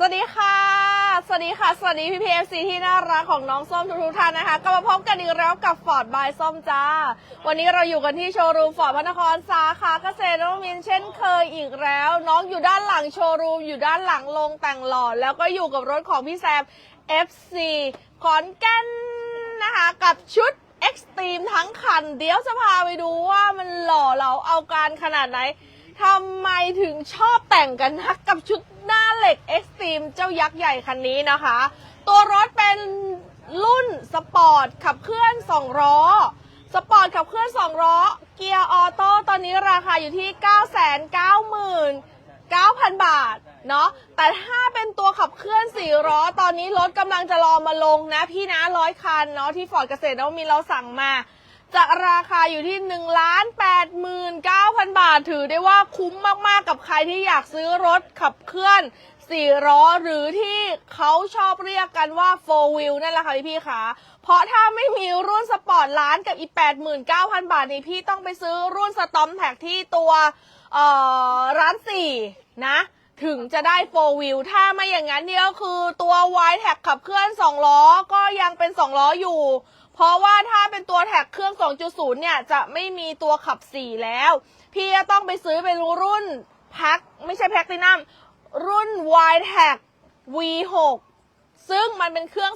สวัสดีค่ะ สวัสดีค่ะ สวัสดีพี่พีเอฟซีที่น่ารักของน้องส้มทุกๆท่านนะคะกลับมาพบกันอีกแล้วกับฟอร์ดบายส้มจ้า วันนี้เราอยู่กันที่โชว์รูมฟอร์ดพระนครสาขาเกษตรนวมินทร์เช่นเคยอีกแล้ว น้องอยู่ด้านหลังโชว์รูมอยู่ด้านหลังโรงแต่งหล่อแล้วก็อยู่กับรถของพี่แซม FC ขอนแก่นนะคะกับชุดเอ็กซ์ตรีมทั้งคัน เดี๋ยวจะพาไปดูว่ามันหล่อเราเอาการขนาดไหน ทำไมถึงชอบแต่งกันนักกับชุดหน้าเหล็กเอ็กซ์ตรีมเจ้ายักษ์ใหญ่คันนี้นะคะ ตัวรถเป็นรุ่นสปอร์ตขับเคลื่อน2ล้อสปอร์ตขับเคลื่อน2ล้อเกียร์ออโต้ตอนนี้ราคาอยู่ที่ 9 9 0 0 0 9,000 บาท เนาะ แต่ถ้าเป็นตัวขับเคลื่อน4ล้อ ตอนนี้รถกำลังจะรอมาลงนะ พี่นะร้อยคันเนาะที่ฟอร์ดเกษตรนวมินเราสั่งมา จะราคาอยู่ที่1นึ่งล้านแปดหมื่นเก้าพันบาทถือได้ว่าคุ้มมากๆกับใครที่อยากซื้อรถขับเคลื่อนสี่ล้อหรือที่เขาชอบเรียกกันว่า four wheel นั่นแหละค่ะพี่ๆค่ะ เพราะถ้าไม่มีรุ่นสปอร์ตล้านกับอีแปดหมื่นเก้าพันบาทนี่พี่ต้องไปซื้อรุ่นสตอมแท็กที่ตัวเอ่อร้านสี่นะ ถึงจะได้4 wheel ถ้าไม่อย่างนั้นเนี่ยก็คือตัว y t แท็กขับเคลื่อน 2 ล้อก็ยังเป็น 2 ล้ออยู่ เพราะว่าถ้า เป็นตัวแท็กเครื่อง 2.0 เนี่ย จะไม่มีตัวขับ 4 แล้ว พี่จะต้องไปซื้อเป็นรุ่นแพ็คไม่ใช่แพ็คตินัมรุ่น y t แท็ก V6 ซึ่งมันเป็นเครื่อง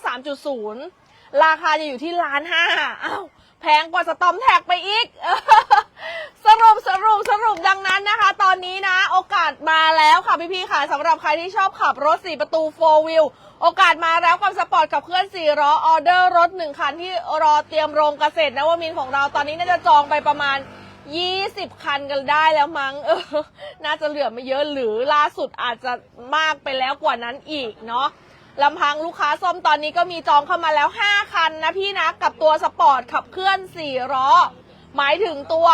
3.0 ราคาจะอยู่ที่ล้านห้าอ้าวแพงกว่าสตอมแท็กไปอีก สรุปสรุปสรุปดังนั้นนะคะ ตอนนี้นะ โอกาสมาแล้วค่ะพี่ๆค่ะสำหรับใครที่ชอบขับรถ 4 ประตู 4 wheel โอกาสมาแล้วความสปอร์ตกับเคลื่อน4ล้อออเดอร์รถ1คันที่รอเตรียมโรงเกษตรนวมินของเราตอนนี้น่าจะจองไปประมาณ 20 คันกันได้แล้วมั้งเออน่าจะเหลือไม่เยอะหรือล่าสุดอาจจะมากไปแล้วกว่านั้นอีกเนาะลำพังลูกค้าส้มตอนนี้ก็มีจองเข้ามาแล้ว 5 คันนะพี่นะ กับตัวสปอร์ตขับเคลื่อน4ล้อหมายถึงตัว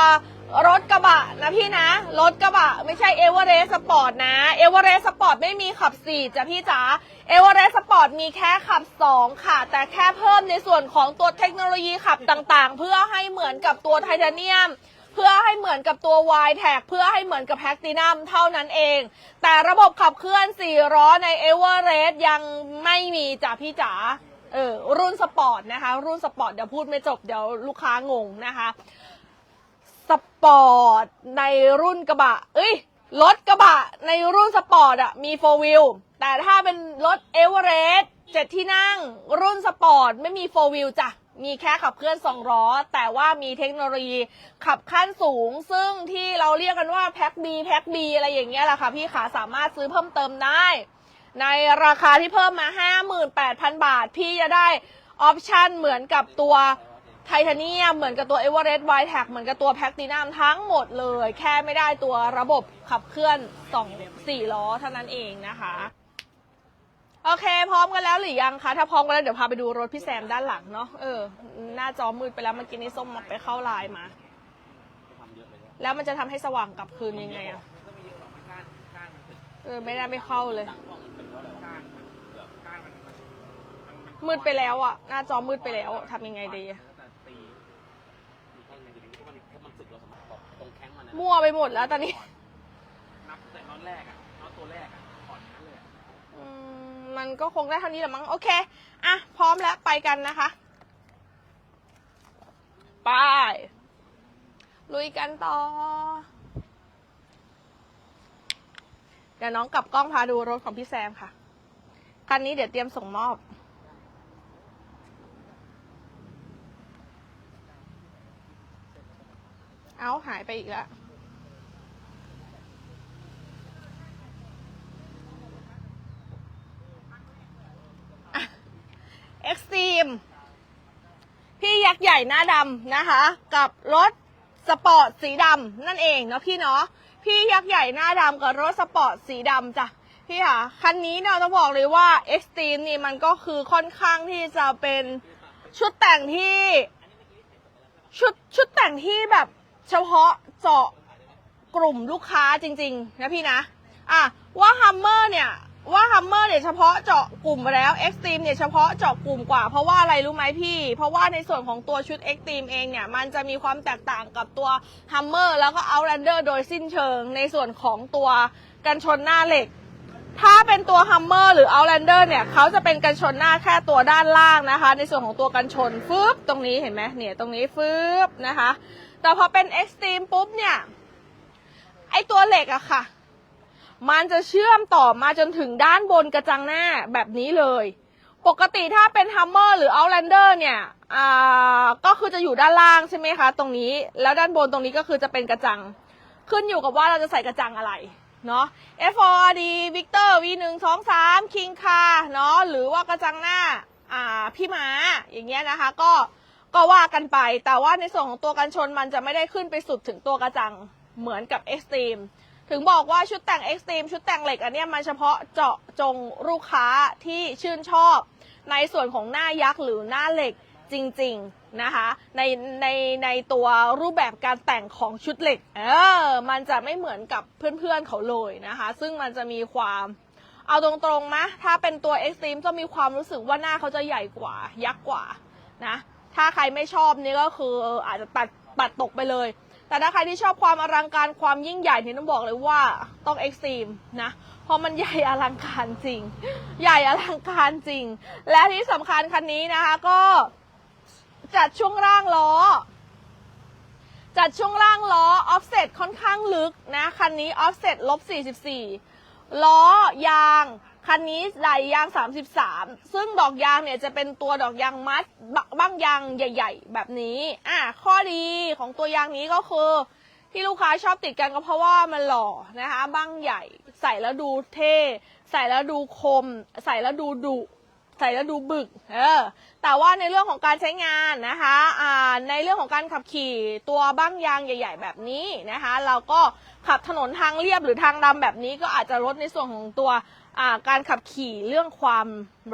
รถกระบะนะพี่นะ รถกระบะ ไม่ใช่เอเวอเรสต์สปอร์ตนะเอเวอเรสต์สปอร์ตไม่มีขับ 4จ้ะพี่จ๋าเอเวอเรสต์สปอร์ตมีแค่ขับ 2 ค่ะ แต่แค่เพิ่มในส่วนของตัวเทคโนโลยีขับต่างๆ เพื่อให้เหมือนกับตัวไทเทเนียม เพื่อให้เหมือนกับตัว y t แท็กเพื่อให้เหมือนกับแพคตินัมเท่านั้นเอง แต่ระบบขับเคลื่อน4ล้อในเอเวอเรสต์ยังไม่มีจ้ะพี่จ๋าเออรุ่นสปอร์ตนะคะ รุ่นสปอร์ตเดี๋ยวพูดไม่จบเดี๋ยวลูกค้างงนะคะ สปอร์ตในรุ่นกระบะ เอ้ย รถกระบะในรุ่นสปอร์ตอะมีโฟวิลแต่ถ้าเป็นรถเอเวอเรสต์เจ็ดที่นั่ง รุ่นสปอร์ตไม่มีโฟวิลจ้ะ มีแค่ขับเคลื่อนสองล้อ แต่ว่ามีเทคโนโลยีขับขั้นสูง ซึ่งที่เราเรียกกันว่าแพ็ค B แพ็ค B อะไรอย่างเงี้ยแหละค่ะพี่ขาสามารถซื้อเพิ่มเติมได้ ในราคาที่เพิ่มมา 58,000 บาท พี่จะได้ออปชันเหมือนกับตัว ไทเทเนียมเหมือนกับตัวเอเวอเรสต์ไวท์แท็กเหมือนกับตัวแพคตินัมทั้งหมดเลย แค่ไม่ได้ตัวระบบขับเคลื่อน2 4ล้อเท่านั้นเองนะคะ โอเค พร้อมกันแล้วหรือยังคะ ถ้าพร้อมกันแล้วเดี๋ยวพาไปดูรถพี่แซมด้านหลังเนาะเออหน้าจอมืดไปแล้วเมื่อกี้นี้ส้มมาไปเข้าไลน์มา แล้วมันจะทำให้สว่างกลับคืนยังไงอะเออไม่ได้ไม่เข้าเลยมืดไปแล้วอะหน้าจอมืดไปแล้วทำยังไงดีอะ มั่วไปหมดแล้วตอนนี้นับแต่น็อตแรกอะน็อตตัวแรกอะก่อนนั้นเลยอะอืมมันก็คงได้เท่านี้แหละมั้งโอเคอะพร้อมแล้วไปกันนะคะไปลุยกันต่อ เดี๋ยวน้องกลับกล้องพาดูรถของพี่แซมค่ะคันนี้เดี๋ยวเตรียมส่งมอบ เอาหายไปอีกแล้ว เอ็กซ์ตรีมพี่ ยักษ์ใหญ่หน้าดำนะคะ กับรถสปอร์ตสีดำนั่นเองเนาะพี่เนาะพี่ยักษ์ใหญ่หน้าดำกับรถสปอร์ตสีดำจ้ะพี่ค่ะคันนี้เนี่ยต้องบอกเลยว่าเอ็กซ์ตรีมนี่มันก็คือค่อนข้างที่จะเป็นชุดแต่งที่ชุดชุดแต่งที่แบบเฉพาะเจาะกลุ่มลูกค้าจริง ๆ นะพี่นะ อะว่าฮัมเมอร์เนี่ย ว่าฮัมเมอร์เนี่ยเฉพาะเจาะกลุ่มแล้ว Extreme เนี่ยเฉพาะเจาะกลุ่มกว่า เพราะว่าอะไรรู้ไหมพี่ เพราะว่าในส่วนของตัวชุด Extreme เองเนี่ยมันจะมีความแตกต่างกับตัวฮัมเมอร์แล้วก็ Outlander โดยสิ้นเชิง ในส่วนของตัวกันชนหน้าเหล็ก ถ้าเป็นตัว Hummer หรือ Outlander เนี่ยเขาจะเป็นกันชนหน้าแค่ตัวด้านล่างนะคะ ในส่วนของตัวกันชนฟึบตรงนี้เห็นไหมเนี่ยตรงนี้ฟึบนะคะ แต่พอเป็น Extreme ปุ๊บเนี่ยไอตัวเหล็กอะค่ะ มันจะเชื่อมต่อมาจนถึงด้านบนกระจังหน้าแบบนี้เลย ปกติถ้าเป็น Hummer หรือ Outlander เนี่ยก็คือจะอยู่ด้านล่างใช่ไหมคะ ตรงนี้แล้วด้านบนตรงนี้ก็คือจะเป็นกระจัง ขึ้นอยู่กับว่าเราจะใส่กระจังอะไรเนาะ F4D Victor V1 2 3 King Car เนาะหรือว่ากระจังหน้าอ่าพี่ม้าอย่างเงี้ยนะคะ ก็ก็ว่ากันไป แต่ว่าในส่วนของตัวกันชนมันจะไม่ได้ขึ้นไปสุดถึงตัวกระจังเหมือนกับ Extreme ถึงบอกว่าชุดแต่ง Extreme ชุดแต่งเหล็กอันเนี้ยมันเฉพาะเจาะจงลูกค้าที่ชื่นชอบ ในส่วนของหน้ายักษ์หรือหน้าเหล็กจริงๆนะคะในในในตัวรูปแบบการแต่งของชุดเหล็กเออมันจะไม่เหมือนกับเพื่อนๆเขาเลยนะคะ ซึ่งมันจะมีความเอาตรงๆนะถ้าเป็นตัว Extreme จะมีความรู้สึกว่าหน้าเขาจะใหญ่กว่า ยักษ์กว่านะถ้าใครไม่ชอบนี่ก็คืออออาจจะตัดปัดตกไปเลย แต่ถ้าใครที่ชอบความอลังการความยิ่งใหญ่เนี่ยต้องบอกเลยว่าต้องเอ็กซ์ตรีมนะเพราะมันใหญ่อลังการจริง ใหญ่อลังการจริง และที่สำคัญคันนี้นะคะก็จัดช่วงล่างล้อ จัดช่วงล่างล้อออฟเซ็ตค่อนข้างลึกนะคันนี้ออฟเซ็ตลบ44 ล้อยางคันนี้ไหลยาง 33 ซึ่งดอกยางเนี่ยจะเป็นตัวดอกยางมัดบบ้างยางใหญ่ ๆ แบบนี้ อะข้อดีของตัวยางนี้ก็คือ ที่ลูกค้าชอบติดกันก็เพราะว่ามันหล่อนะคะบ้างใหญ่ ใส่แล้วดูเท่ ใส่แล้วดูคม ใส่แล้วดูดุใส่แล้วดูบึก เออ แต่ว่าในเรื่องของการใช้งานนะคะ อ่า ในเรื่องของการขับขี่ตัวบ้างยางใหญ่ ๆ แบบนี้นะคะ เราก็ ขับถนนทางเรียบหรือทางดำแบบนี้ก็อาจจะลดในส่วนของตัวการขับขี่เรื่องความ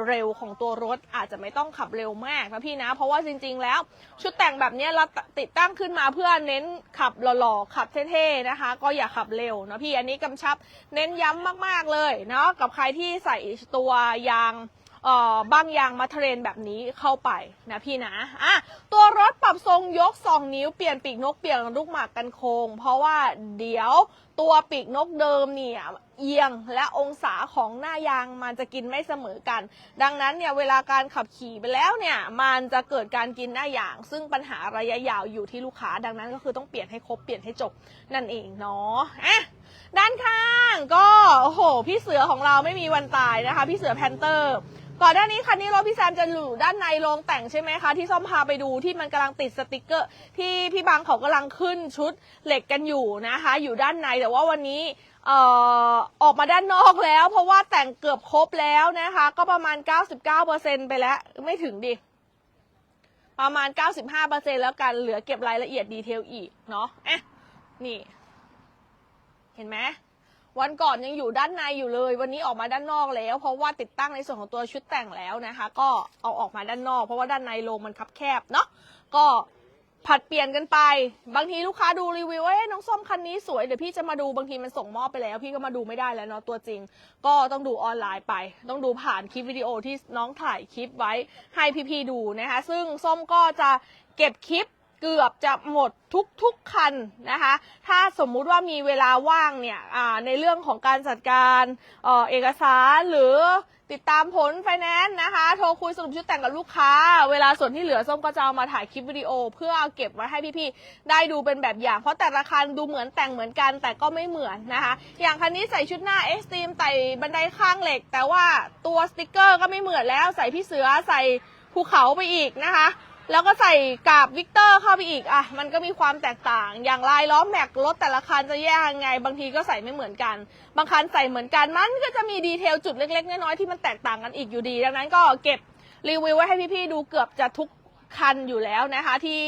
เร็วของตัวรถอาจจะไม่ต้องขับเร็วมากนะพี่นะ เพราะว่าจริง ๆ แล้วชุดแต่งแบบนี้เราติดตั้งขึ้นมาเพื่อเน้นขับหล่อๆขับเท่ๆนะคะ ก็อย่าขับเร็วนะพี่อันนี้กำชับเน้นย้ำมากๆเลยเนาะกับใครที่ใส่ตัวยาง เอ่อบางยางมาเทรนแบบนี้เข้าไปนะพี่นะอะตัวรถปรับทรงยก 2 นิ้วเปลี่ยนปีกนกเปลี่ยนลูกหมากกันโคง เพราะว่าเดี๋ยวตัวปีกนกเดิมเนี่ยเอียงและองศาของหน้ายางมันจะกินไม่เสมอกัน ดังนั้นเนี่ยเวลาการขับขี่ไปแล้วเนี่ยมันจะเกิดการกินหน้ายาง ซึ่งปัญหาระยะยาวอยู่ที่ลูกค้า ดังนั้นก็คือต้องเปลี่ยนให้ครบเปลี่ยนให้จบนั่นเองเนาะอะด้านข้างก็โอ้โหพี่เสือของเราไม่มีวันตายนะคะ พี่เสือแพนเตอร์ ก่อนหน้านี้คันนี้รถพี่แซมจะอยู่ด้านในโรงแต่งใช่ไหมคะ ที่ซ่อมพาไปดูที่มันกำลังติดสติกเกอร์ ที่พี่บางเขากำลังขึ้นชุดเหล็กกันอยู่นะคะ อยู่ด้านในแต่ว่าวันนี้อออกมาด้านนอกแล้ว เพราะว่าแต่งเกือบครบแล้วนะคะ ก็ประมาณ 99%ไปแล้วไม่ถึงดิ ประมาณ 95%แล้วกันเหลือเก็บรายละเอียดดีเทลอีกเนาะเอะนี่ เห็นไหม วันก่อนยังอยู่ด้านในอยู่เลย วันนี้ออกมาด้านนอกแล้ว เพราะว่าติดตั้งในส่วนของตัวชุดแต่งแล้วนะคะ ก็เอาออกมาด้านนอก เพราะว่าด้านในโรงมันคับแคบเนาะก็ผัดเปลี่ยนกันไป บางทีลูกค้าดูรีวิวว่าเอ้ยน้องส้มคันนี้สวยเดี๋ยวพี่จะมาดูบางทีมันส่งมอบไปแล้ว พี่ก็มาดูไม่ได้แล้วเนาะตัวจริง ก็ต้องดูออนไลน์ไป ต้องดูผ่านคลิปวิดีโอที่น้องถ่ายคลิปไว้ให้พี่ๆดูนะคะ ซึ่งส้มก็จะเก็บคลิป เกือบจะหมดทุกๆคันนะคะ ถ้าสมมุติว่ามีเวลาว่างเนี่ยในเรื่องของการจัดการเออเอกสารหรือติดตามผลไฟแนนซ์นะคะ โทรคุยสรุปชุดแต่งกับลูกค้า เวลาส่วนที่เหลือส้มก็จะเอามาถ่ายคลิปวิดีโอ เพื่อเอาเก็บไว้ให้พี่ๆ ได้ดูเป็นแบบอย่าง เพราะแต่ละคันดูเหมือนแต่งเหมือนกันแต่ก็ไม่เหมือนนะคะ อย่างคันนี้ใส่ชุดหน้าเอ็กซ์ตรีมใส่บันไดข้างเหล็ก แต่ว่าตัวสติกเกอร์ก็ไม่เหมือนแล้วใส่พี่เสือใส่ภูเขาไปอีกนะคะ แล้วก็ใส่กาบวิกเตอร์เข้าไปอีกอะมันก็มีความแตกต่าง อย่างลายล้อแม็กรถแต่ละคันจะแยกยังไง บางทีก็ใส่ไม่เหมือนกัน บางคันใส่เหมือนกันมันก็จะมีดีเทลจุดเล็กๆน้อยๆที่มันแตกต่างกันอีกอยู่ดี ดังนั้นก็เก็บรีวิวไว้ให้พี่ๆดูเกือบจะทุกคันอยู่แล้วนะคะ ที่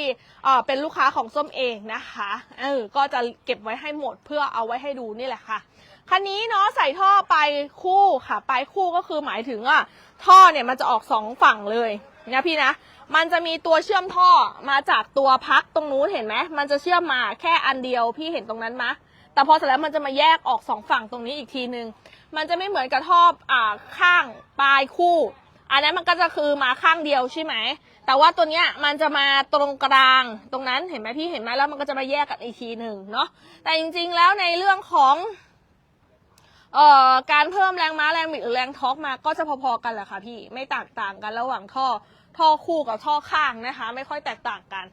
เป็นลูกค้าของส้มเองนะคะเออก็จะเก็บไว้ให้หมดเพื่อเอาไว้ให้ดูนี่แหละค่ะคันนี้เนาะใส่ท่อไปคู่ค่ะ ไปคู่ก็คือหมายถึงอะท่อเนี่ยมันจะออกสองฝั่งเลยนะพี่นะ มันจะมีตัวเชื่อมท่อมาจากตัวพักตรงนู้นเห็นไหมมันจะเชื่อมมาแค่อันเดียวพี่เห็นตรงนั้นมะแต่พอเสร็จแล้วมันจะมาแยกออกสองฝั่งตรงนี้อีกทีนึง มันจะไม่เหมือนกับท่ออ่าข้างปลายคู่ อันนั้นมันก็จะคือมาข้างเดียวใช่ไหม แต่ว่าตัวเนี้ยมันจะมาตรงกลางตรงนั้นเห็นไหมพี่เห็นไหมแล้วมันก็จะมาแยกกันอีกทีหนึ่งเนาะ แต่จริง ๆ แล้วในเรื่องของเอ่อการเพิ่มแรงม้าแรงบิดหรือแรงท็อกมาก็จะพอๆกันแหละค่ะพี่ไม่แตกต่างกันระหว่างท่อ ท่อคู่กับท่อข้างนะคะ ไม่ค่อยแตกต่างกัน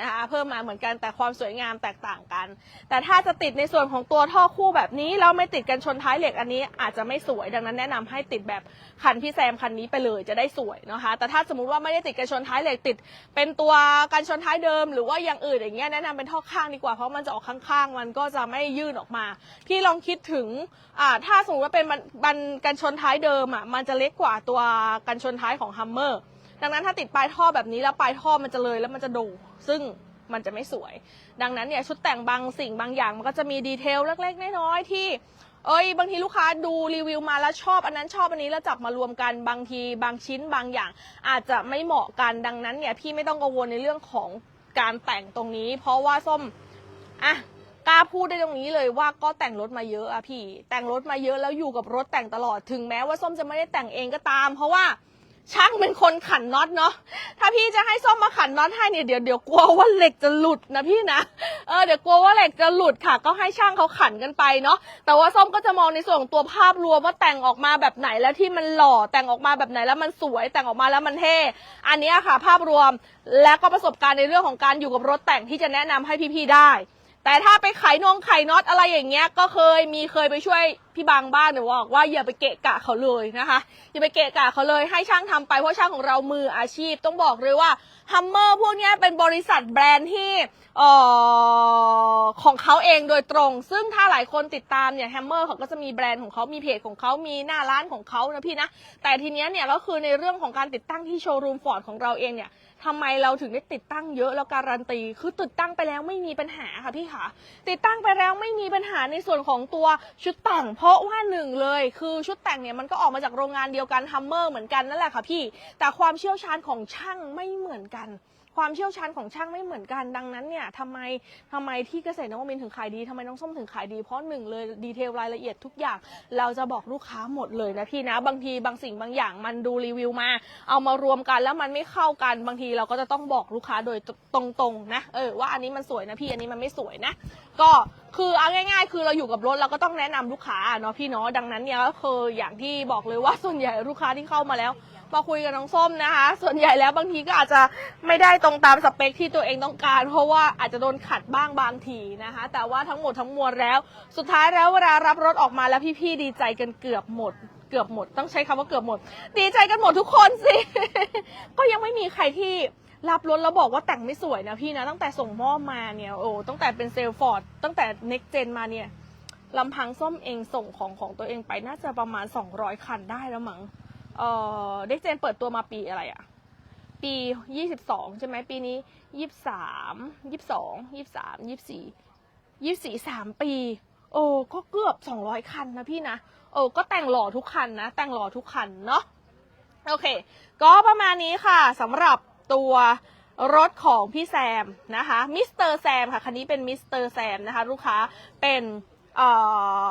นะคะเพิ่มมาเหมือนกันแต่ความสวยงามแตกต่างกัน แต่ถ้าจะติดในส่วนของตัวท่อคู่แบบนี้แล้วไม่ติดกันชนท้ายเหล็กอันนี้อาจจะไม่สวยดังนั้นแนะนำให้ติดแบบคันพี่แซมคันนี้ไปเลยจะได้สวยนะคะแต่ถ้าสมมุติว่าไม่ได้ติดกันชนท้ายเหล็กติด เป็นตัวกันชนท้ายเดิม หรือว่าอย่างอื่นอย่างเงี้ยแนะนำเป็นท่อข้างดีกว่าเพราะมันจะออกข้างๆ มันก็จะไม่ยื่นออกมา พี่ลองคิดถึงอ่าถ้าสมมติว่าเป็นบันกันชนท้ายเดิมอะมันจะเล็กกว่าตัวกันชนท้ายของฮัมเมอร์ ดังนั้นถ้าติดปลายท่อแบบนี้แล้วปลายท่อมันจะเลยแล้วมันจะโดซึ่งมันจะไม่สวย ดังนั้นเนี่ยชุดแต่งบางสิ่งบางอย่างมันก็จะมีดีเทลเล็กๆน้อยๆที่เอ้ยบางทีลูกค้าดูรีวิวมาแล้วชอบอันนั้นชอบอันนี้แล้วจับมารวมกันบางทีบางชิ้นบางอย่าง อาจจะไม่เหมาะกันดังนั้นเนี่ยพี่ไม่ต้องกังวลในเรื่องของการแต่งตรงนี้ เพราะว่าส้มอะกล้าพูดได้ตรงนี้เลยว่าก็แต่งรถมาเยอะอะพี่ แต่งรถมาเยอะแล้วอยู่กับรถแต่งตลอดถึงแม้ว่าส้มจะไม่ได้แต่งเองก็ตาม เพราะว่า ช่างเป็นคนขันน็อตเนาะ ถ้าพี่จะให้ส้มมาขันน็อตให้เนี่ยเดี๋ยวเดี๋ยวกลัวว่าเหล็กจะหลุดนะพี่นะ เออเดี๋ยวกลัวว่าเหล็กจะหลุดค่ะ ก็ให้ช่างเขาขันกันไปเนาะ แต่ว่าส้มก็จะมองในส่วนของตัวภาพรวมว่าแต่งออกมาแบบไหนแล้วที่มันหล่อแต่งออกมาแบบไหนแล้วมันสวยแต่งออกมาแล้วมันเท่ อันนี้ค่ะ ภาพรวมและก็ประสบการณ์ในเรื่องของการอยู่กับรถแต่งที่จะแนะนำให้พี่ๆได้ แต่ถ้าไปไขนงไขน็อตอะไรอย่างเงี้ย ก็เคยมีเคยไปช่วยพี่บางบ้านหรือบอกว่าอย่าไปเกะกะเขาเลยนะคะ อย่าไปเกะกะเขาเลยให้ช่างทำไปเพราะช่างของเรามืออาชีพ ต้องบอกเลยว่าฮัมเมอร์พวกนี้เป็นบริษัทแบรนด์ที่ออของเขาเองโดยตรง ซึ่งถ้าหลายคนติดตามเนี่ยแฮมเมอร์เขาก็จะมีแบรนด์ของเขามีเพจของเขามีหน้าร้านของเขานะพี่นะแต่ทีเนี้ยเนี่ยก็คือในเรื่องของการติดตั้งที่โชว์รูมฟอร์ดของเราเองเนี่ย ทำไมเราถึงได้ติดตั้งเยอะแล้วการันตี คือติดตั้งไปแล้วไม่มีปัญหาค่ะพี่ค่ะ ติดตั้งไปแล้วไม่มีปัญหาในส่วนของตัวชุดแต่ง เพราะว่าหนึ่งเลย คือชุดแต่งเนี่ยมันก็ออกมาจากโรงงานเดียวกันฮัมเมอร์เหมือนกันนั่นแหละค่ะพี่ แต่ความเชี่ยวชาญของช่างไม่เหมือนกันความเชี่ยวชาญของช่างไม่เหมือนกันดังนั้นเนี่ยทำไมทำไมที่เกษตรนวมินทร์ถึงขายดีทำไมน้องส้มถึงขายดีเพราะหนึ่งเลยดีเทลรายละเอียดทุกอย่าง เราจะบอกลูกค้าหมดเลยนะพี่นะ บางทีบางสิ่งบางอย่างมันดูรีวิวมา เอามารวมกันแล้วมันไม่เข้ากันบางทีเราก็จะต้องบอกลูกค้าโดยตรงๆนะเออว่าอันนี้มันสวยนะพี่อันนี้มันไม่สวยนะ ก็คือเอาง่าย ๆ คือเราอยู่กับรถเราก็ต้องแนะนำลูกค้าเนาะพี่เนาะดังนั้นเนี่ยก็คืออย่างที่บอกเลยว่าส่วนใหญ่ลูกค้าที่เข้ามาแล้วมาคุยกับน้องส้มนะคะ ส่วนใหญ่แล้วบางทีก็อาจจะไม่ได้ตรงตามสเปคที่ตัวเองต้องการ เพราะว่าอาจจะโดนขัดบ้างบางทีนะคะ แต่ว่าทั้งหมดทั้งมวลแล้ว สุดท้ายแล้วเวลารับรถออกมาแล้วพี่ๆดีใจกันเกือบหมด เกือบหมด ต้องใช้คำว่าเกือบหมด ดีใจกันหมดทุกคนสิ ก็ยังไม่มีใครที่รับรถแล้วบอกว่าแต่งไม่สวยนะพี่นะ ตั้งแต่ส่งมอบมาเนี่ยโอ้ตั้งแต่เป็นเซลฟอร์ดตั้งแต่ next gen มาเนี่ยลำพังส้มเองส่งของของตัวเองไปน่าจะประมาณ 200 คันได้แล้วมั้งเอ่อเด็กเจนเปิดตัวมาปีอะไรอะปียี่สิบสองใช่ไหมปีนี้ยี่สามยี่สองยี่สามยี่สี่ยี่สี่สามปี โอ้ก็เกือบสองร้อยคันนะพี่นะ โอ้ก็แต่งหล่อทุกคันนะ แต่งหล่อทุกคันเนาะโอเค ก็ประมาณนี้ค่ะสำหรับตัวรถของพี่แซมนะคะมิสเตอร์แซมค่ะ คันนี้เป็นมิสเตอร์แซมนะคะ ลูกค้าเป็นเอ่อ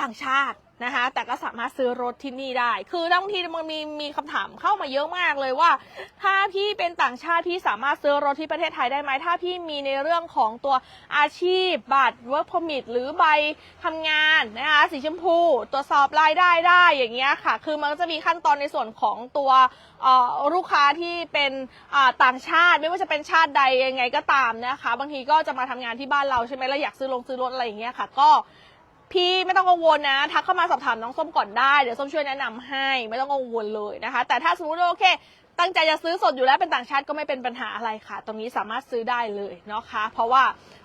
ต่างชาตินะคะ แต่ก็สามารถซื้อรถที่นี่ได้ คือบางทีมันมีมีคำถามเข้ามาเยอะมากเลยว่า ถ้าพี่เป็นต่างชาติพี่สามารถซื้อรถที่ประเทศไทยได้ไหมถ้าพี่มีในเรื่องของตัวอาชีพบัตร work permit หรือใบทำงานนะคะสีชมพูตรวจสอบรายได้ได้อย่างเงี้ยค่ะ คือมันก็จะมีขั้นตอนในส่วนของตัวลูกค้าที่เป็นต่างชาติ ไม่ว่าจะเป็นชาติใดยังไงก็ตามนะคะ บางทีก็จะมาทำงานที่บ้านเราใช่ไหมแล้วอยากซื้อลงซื้อรถอะไรอย่างเงี้ยค่ะ ก็ พี่ไม่ต้องกังวลนะ ทักเข้ามาสอบถามน้องส้มก่อนได้ เดี๋ยวส้มช่วยแนะนำให้ไม่ต้องกังวลเลยนะคะ แต่ถ้าสมมติว่าโอเค ตั้งใจจะซื้อสดอยู่แล้วเป็นต่างชาติก็ไม่เป็นปัญหาอะไรค่ะ ตรงนี้สามารถซื้อได้เลยเนาะคะ เพราะว่า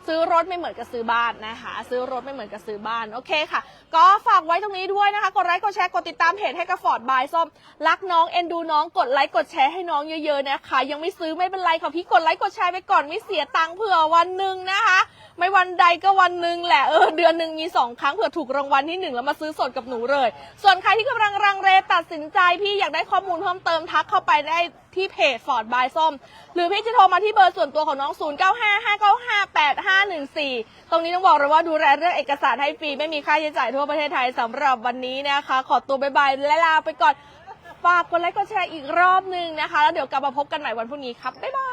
ซื้อรถไม่เหมือนกับซื้อบ้านนะคะ ซื้อรถไม่เหมือนกับซื้อบ้านโอเคค่ะ ก็ฝากไว้ตรงนี้ด้วยนะคะ กดไลค์กดแชร์กดติดตามเพจให้กับฟอร์ดบายส้มรักน้องเอ็นดูน้องกดไลค์กดแชร์ให้น้องเยอะๆนะคะ ยังไม่ซื้อไม่เป็นไรค่ะพี่กดไลค์กดแชร์ไปก่อนไม่เสียตังค์เผื่อวันหนึ่งนะคะ วันใดก็วันหนึ่งแหละเออเดือนหนึ่งมีสองครั้งเผื่อถูกรางวัลที่หนึ่งแล้วมาซื้อสดกับหนูเลย ส่วนใครที่กำลังรังเลตัดสินใจพี่อยากได้ข้อมูลเพิ่มเติมทักเข้าไปได้ที่เพจฟอร์ดบายส้ม หรือพี่จะโทรมาที่เบอร์ส่วนตัวของน้อง 0 9 5 5 9 5 8 5 1 4 ตรงนี้ต้องบอกเลยว่าดูแลเรื่องเอกสารให้ฟรี ไม่มีค่าใช้จ่ายทั่วประเทศไทยสำหรับวันนี้นะคะ ขอตัวบายบายและลาไปก่อนฝากกดไลค์กดแชร์อีกรอบหนึงนะคะ แล้วเดี๋ยวกลับมาพบกันใหม่วันพรุ่งนี้ครับบ๊ายบาย